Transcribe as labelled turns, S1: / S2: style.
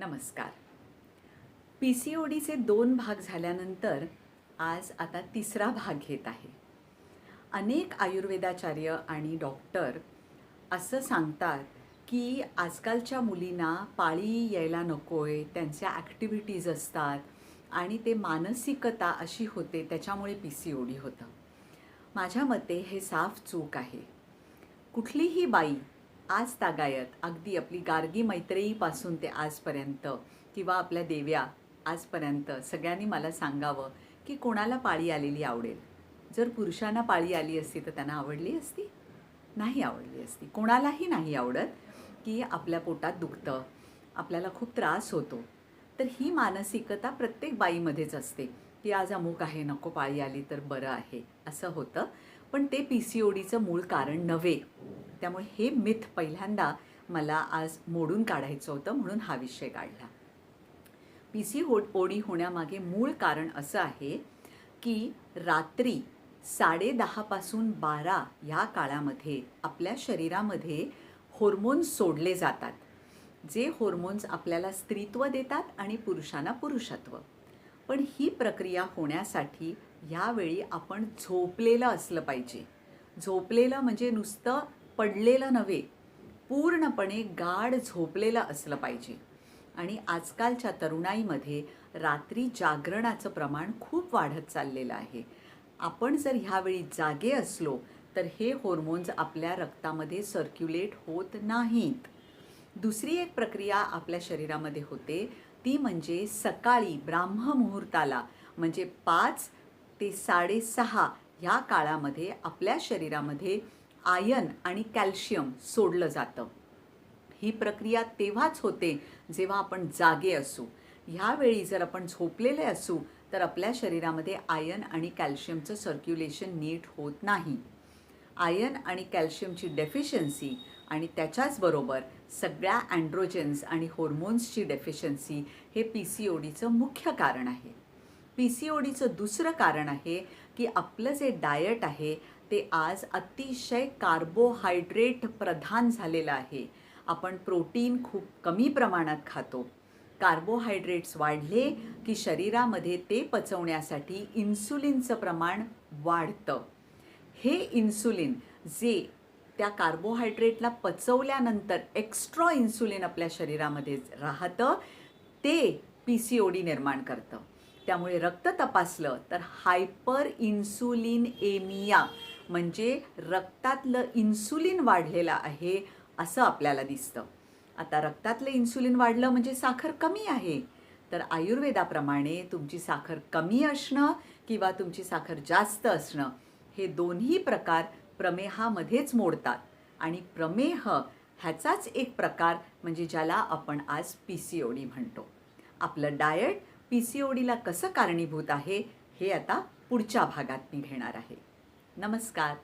S1: नमस्कार. P C ओ डीचे दोन भाग झाल्यानंतर आज आता तिसरा भाग घेत आहे. अनेक आयुर्वेदाचार्य आणि डॉक्टर असं सांगतात की आजकालच्या मुलींना पाळी यायला नको आहे त्यांच्या ॲक्टिव्हिटीज असतात आणि ते मानसिकता अशी होते त्याच्यामुळे पी सी ओ डी होतं. माझ्या मते हे साफ चूक आहे. कुठलीही बाई आज तागायत अगदी आपली गार्गी मैत्रेयीपासून ते आजपर्यंत किंवा आपल्या देव्या आजपर्यंत सगळ्यांनी मला सांगावं की कोणाला पाळी आलेली आवडेल? जर पुरुषांना पाळी आली असती तर त्यांना आवडली असती? नाही आवडली असती. कोणालाही नाही आवडत की आपल्या पोटात दुखतं आपल्याला खूप त्रास होतो. तर ही मानसिकता प्रत्येक बाईमध्येच असते की आज अमुक आहे नको पाळी आली तर बरं आहे असं होतं. पण ते पी सी ओ डीचं मूळ कारण नव्हे. त्यामुळे हे मिथ पहिल्यांदा मला आज मोडून काढायचं होतं म्हणून हा विषय काढला. पी सी ओ ओडी होण्यामागे मूळ कारण असं आहे की रात्री साडेदहापासून बारा या काळामध्ये आपल्या शरीरामध्ये होर्मोन्स सोडले जातात जे होर्मोन्स आपल्याला स्त्रीत्व देतात आणि पुरुषांना पुरुषत्व. पण ही प्रक्रिया होण्यासाठी यावेळी आपण झोपलेलं असलं पाहिजे. झोपलेलं म्हणजे नुसतं पडलेलं नव्हे पूर्णपणे गाढ झोपलेलं असलं पाहिजे. आणि आजकालच्या तरुणाईमध्ये रात्री जागरणाचं प्रमाण खूप वाढत चाललेलं आहे. आपण जर ह्यावेळी जागे असलो तर हे हॉर्मोन्स आपल्या रक्तामध्ये सर्क्युलेट होत नाहीत. दुसरी एक प्रक्रिया आपल्या शरीरामध्ये होते ती म्हणजे सकाळी ब्राह्म मुहूर्ताला म्हणजे पाच ते साडेसहा ह्या काळामध्ये आपल्या शरीरामध्ये आयन आणि कॅल्शियम सोडलं जातं. ही प्रक्रिया तेव्हाच होते जेव्हा आपण जागे असू. ह्यावेळी जर आपण झोपलेले असू तर आपल्या शरीरामध्ये आयन आणि कॅल्शियमचं सर्क्युलेशन नीट होत नाही. आयन आणि कॅल्शियमची डेफिशियन्सी आणि त्याच्याचबरोबर सगळ्या अँड्रोजन्स आणि हॉर्मोन्सची डेफिशियन्सी हे पी सी ओ डीचं मुख्य कारण आहे. पी सी ओ डीचं दुसरं कारण आहे की आपलं जे डायट आहे ते आज अतिशय कार्बोहायड्रेट प्रधान झालेलं आहे. आपण प्रोटीन खूप कमी प्रमाणात खातो. कार्बोहायड्रेट्स वाढले की शरीरामध्ये ते पचवण्यासाठी इन्सुलिनचं प्रमाण वाढतं. हे इन्सुलिन जे त्या कार्बोहायड्रेटला पचवल्यानंतर एक्स्ट्रा इन्सुलिन आपल्या शरीरामध्ये राहतं ते पी सी ओ डी निर्माण करतं. त्यामुळे रक्त तपासलं तर हायपर इन्सुलिन एमिया म्हणजे रक्तातलं इन्सुलिन वाढलेलं आहे असं आपल्याला दिसतं. आता रक्तातलं इन्सुलिन वाढलं म्हणजे साखर कमी आहे. तर आयुर्वेदाप्रमाणे तुमची साखर कमी असणं किंवा तुमची साखर जास्त असणं हे दोन्ही प्रकार प्रमेहामध्येच मोडतात. आणि प्रमेह ह्याचाच एक प्रकार म्हणजे ज्याला आपण आज पी सी ओ डी म्हणतो. आपलं डायट पी सी ओ डीला कसं कारणीभूत आहे हे आता पुढच्या भागात मी घेणार आहे. नमस्कार.